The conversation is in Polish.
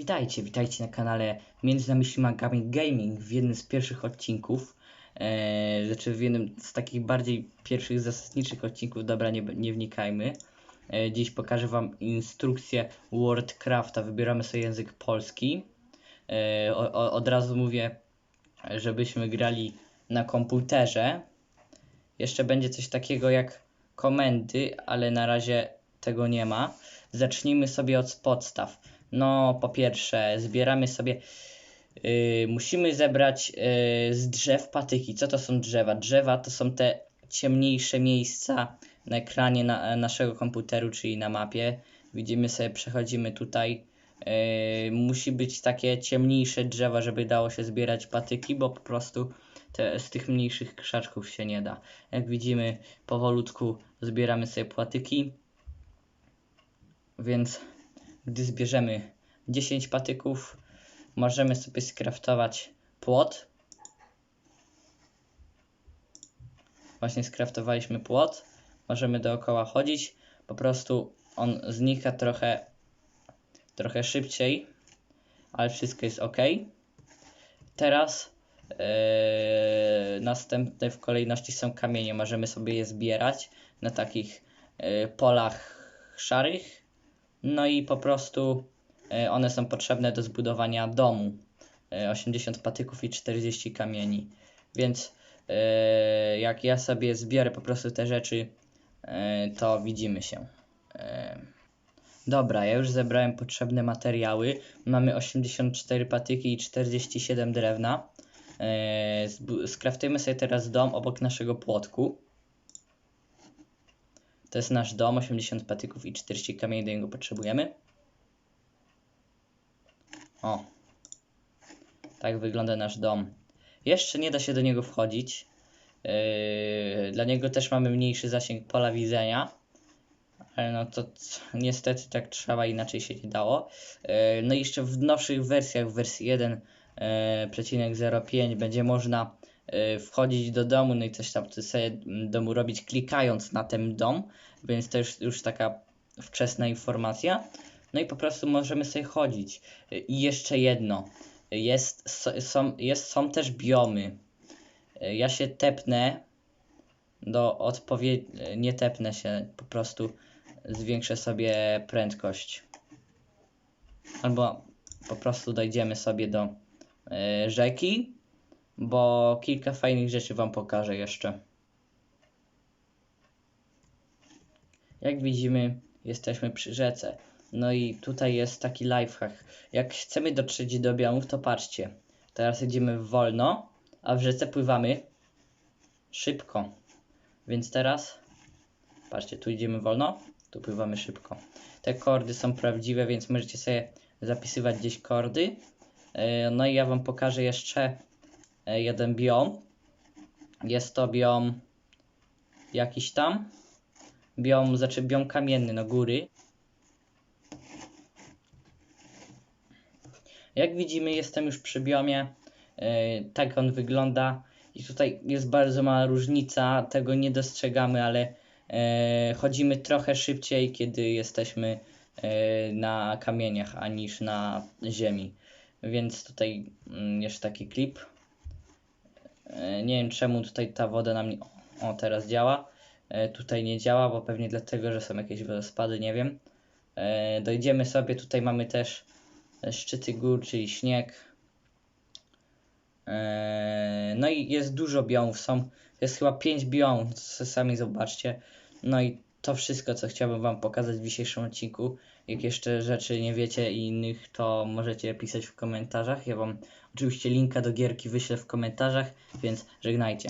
Witajcie, witajcie na kanale Między nami Ślimakami Gaming w jednym z pierwszych odcinków. Eee, znaczy w jednym z takich bardziej pierwszych zasadniczych odcinków, dobra nie, nie wnikajmy. Eee, dziś pokażę wam instrukcję Wordcrafta, wybieramy sobie język polski. Eee, o, o, od razu mówię, żebyśmy grali na komputerze. Jeszcze będzie coś takiego jak komendy, ale na razie tego nie ma. Zacznijmy sobie od podstaw. No, po pierwsze, zbieramy sobie. Yy, musimy zebrać yy, z drzew patyki. Co to są drzewa? Drzewa to są te ciemniejsze miejsca na ekranie na, naszego komputeru, czyli na mapie. Widzimy sobie, przechodzimy tutaj. Yy, musi być takie ciemniejsze drzewa, żeby dało się zbierać patyki, bo po prostu te, z tych mniejszych krzaczków się nie da. Jak widzimy, powolutku zbieramy sobie patyki. Więc gdy zbierzemy 10 patyków, możemy sobie skraftować płot. Właśnie skraftowaliśmy płot. Możemy dookoła chodzić. Po prostu on znika trochę, trochę szybciej, ale wszystko jest ok. Teraz yy, następne w kolejności są kamienie. Możemy sobie je zbierać na takich yy, polach szarych. No i po prostu yy, one są potrzebne do zbudowania domu. Yy, 80 patyków i 40 kamieni. Więc yy, jak ja sobie zbiorę po prostu te rzeczy, to widzimy się. Dobra, ja już zebrałem potrzebne materiały. Mamy 84 patyki i 47 drewna. Skraftujmy sobie teraz dom obok naszego płotku. To jest nasz dom, 80 patyków i 40 kamieni do niego potrzebujemy. O. Tak wygląda nasz dom. Jeszcze nie da się do niego wchodzić. Yy, dla niego też mamy mniejszy zasięg pola widzenia. Ale no to niestety tak trzeba, inaczej się nie dało. Yy, no i jeszcze w nowszych wersjach, w wersji 1.05 będzie można yy, wchodzić do domu, no i coś tam sobie domu robić klikając na ten dom, więc to już, taka wczesna informacja. No i po prostu możemy sobie chodzić. I jeszcze jedno. Jest, są, jest, są też biomy. Ja się tepnę do odpowiedzi... Nie tepnę się, po prostu zwiększę sobie prędkość. Albo po prostu dojdziemy sobie do yy, rzeki, bo kilka fajnych rzeczy wam pokażę jeszcze. Jak widzimy, jesteśmy przy rzece. No i tutaj jest taki lifehack. Jak chcemy dotrzeć do biomów, to patrzcie. Teraz jedziemy wolno, a w rzece pływamy szybko. Więc teraz, patrzcie, tu idziemy wolno, tu pływamy szybko. Te kordy są prawdziwe, więc możecie sobie zapisywać gdzieś kordy. Yy, No i ja wam pokażę jeszcze jeden biom. Jest to biom jakiś tam. Biom, znaczy biom kamienny, no góry. Jak widzimy, jestem już przy biomie. Yy, tak on wygląda. I tutaj jest bardzo mała różnica, tego nie dostrzegamy, ale e, chodzimy trochę szybciej, kiedy jesteśmy e, na kamieniach, aniż na ziemi. Więc tutaj mm, jeszcze taki klip. E, nie wiem czemu tutaj ta woda nam nie... O, teraz działa. E, tutaj nie działa, bo pewnie dlatego, że są jakieś wodospady, nie wiem. E, dojdziemy sobie, tutaj mamy też szczyty gór, czyli śnieg. No i jest dużo biomów, są, jest chyba 5 biomów, sami zobaczcie. No i to wszystko, co chciałbym wam pokazać w dzisiejszym odcinku. Jak jeszcze rzeczy nie wiecie i innych, to możecie pisać w komentarzach. Ja wam oczywiście linka do gierki wyślę w komentarzach, więc żegnajcie.